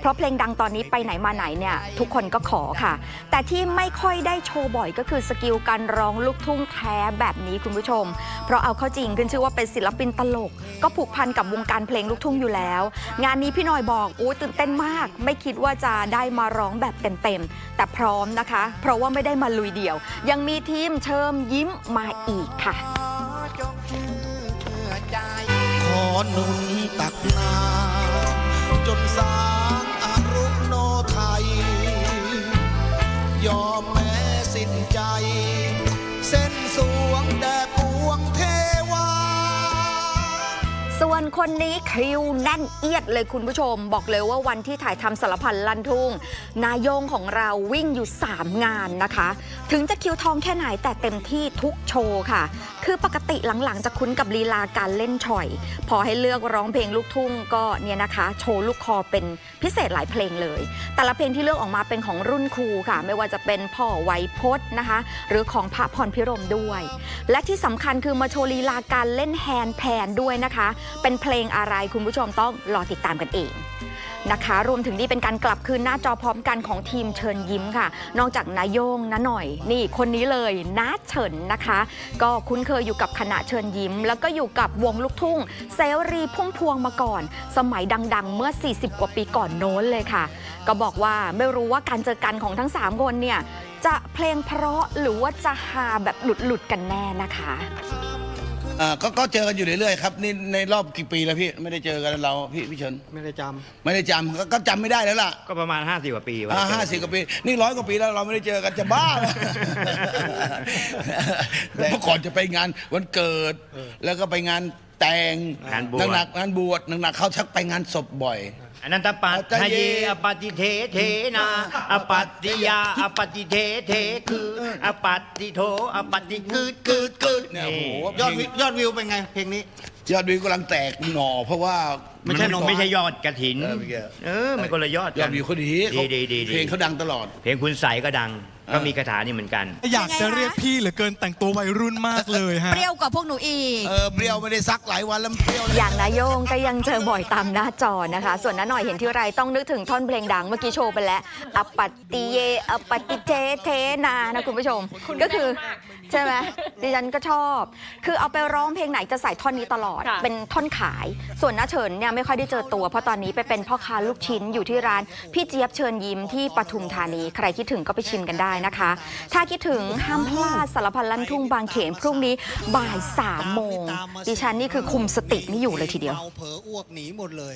เพราะเพลงดังตอนนี้ไปไหนมาไหนเนี่ยทุกคนก็ขอค่ะ แต่ที่ไม่ค่อยได้โชว์บ่อยก็คือสกิลการร้องลูกทุ่งแท้แบบนี้คุณผู้ชม เพราะเอาเข้าจริงขึ้นชื่อว่าเป็นศิลปินตลก ก็ผูกพันกับวงการเพลงลูกทุ่งอยู่แล้ว งานนี้พี่หน่อยบอกอู้ตื่นเต้นมาก ไม่คิดว่าจะได้มาร้องแบบเต็มๆแต่พร้อมนะคะ เพราะว่าไม่ได้มาลุยเดี่ยว ยังมีทีมเชิมยิ้มมาอีกค่ะ ขอหนุนตักน้ำ ยอมแม้สิ้นใจ เส้นสวงแด่ปวงเทวา ส่วนคนนี้คิวแน่นเอียดเลยคุณผู้ชม บอกเลยว่าวันที่ถ่ายทำสารพันลั่นทุ่ง นายโยงของเราวิ่งอยู่ 3 งานนะคะ ถึงจะคิวทองแค่ไหนแต่เต็มที่ทุกโชว์ค่ะ คือปกติหลังๆ จะคุ้นกับลีลาการเล่นฉ่อย พอให้เลือกร้องเพลงลูกทุ่งก็เนี่ยนะคะ โชว์ลูกคอเป็นพิเศษหลายเพลงเลย แต่ละเพลงที่เลือกออกมาเป็นของรุ่นครูค่ะ ไม่ว่าจะเป็นพ่อไวยพจน์นะคะ หรือของพระพรพิรมด้วย และที่สำคัญคือมาโชว์ลีลาการเล่นแฮนด์แพนด้วยนะคะ เป็นเพลงอะไรคุณผู้ชมต้องรอติดตามกันเองนะคะรวมถึงนี่เป็นการกลับคืนหน้าจอพร้อมกันของทีมเชิญยิ้มค่ะ นอกจากนายโยงนะหน่อย นี่คนนี้เลยน้าเฉินนะคะ ก็คุ้นเคยอยู่กับคณะเชิญยิ้ม แล้วก็อยู่กับวงลูกทุ่งเซรีพุ่มพวงมาก่อน สมัยดังๆ เมื่อ 40 กว่าปีก่อนโน้นเลยค่ะ ก็บอกว่าไม่รู้ว่าการเจอกันของทั้ง 3 คนเนี่ย จะเพลงเพราะหรือว่าจะฮาแบบหลุดๆกันแน่นะคะ อ่าก็ก็เจอกันอยู่เรื่อยๆครับนี่ในรอบกี่ปีแล้วพี่ไม่ได้เจอกันเราพี่พี่เชิญไม่ได้จไม่ได้จำก็ก็จำไม่ได้แล้วล่ะำก็ประมาณ 50กว่าปีวะอ่าห้าสิบกว่าปีนี่ร้อยกว่าปีแล้วเราไม่ได้เจอกันจะบ้าแล้วแต่เมื่อก่อนจะไปงานวันเกิด แล้วก็ไปงานแต่งงานบวช หนักๆงานบวชหนักๆเขาชักไปงานศพบ่อย อนันตปัตใจทะเย็เยนอปฏิเทเทนาอปัตติยาอปฏิเทเทคืออปัตติโทอปฏิคืดกึดกึดเนี่ยโอ้โหนี่ยอดวิยอดวิวเป็นไงเพลงนี้ ยอดวิวกำลังแตกหน่อเพราะว่าไม่ใช่นมไม่ใช่ยอดกระถิน เออไม่ใช่ เออมันคนละยอดยกัอดวิวเขาดีเขาดีดีดี เพลงเขาดังตลอด เพลงคุณใสก็ดัง ก็มีคาถานี่เหมือนกัน อยากจะเรียกพี่เหลือเกินแต่งตัววัยรุ่นมากเลยฮะ เปรี้ยวกว่าพวกหนูอีก เออเปรี้ยวไม่ได้ซักหลายวันแล้วเปรี้ยวเลยอย่างนายโยงก็ยังเจอบ่อยตามหน้าจอนะคะ ส่วนน้าหน่อยเห็นที่ไรต้องนึกถึงท่อนเพลงดังเมื่อกี้โชว์ไปแล้วอปปติเยอปปติเทเทนานะคุณผู้ชม ก็คือ ใช่ไหมดิฉันก็ชอบ คือเอาไปร้องเพลงไหนจะใส่ท่อนนี้ตลอด ค่ะ เป็นท่อนขาย ส่วนน้าเฉินเนี่ยไม่ค่อยได้เจอตัว เพราะตอนนี้ไปเป็นพ่อค้าลูกชิ้นอยู่ที่ร้านพี่เจี๊ยบเชิญยิ้มที่ปทุมธานี ใครคิดถึงก็ไปชิมกันได้นะคะ ถ้าคิดถึงห้ามพลาดสารพันลั่นทุ่งบางเขนพรุ่งนี้บ่ายสามโมงดิฉันนี่คือคุมสติไม่อยู่เลยทีเดียวเมาเผลออ้วกหนีหมดเลย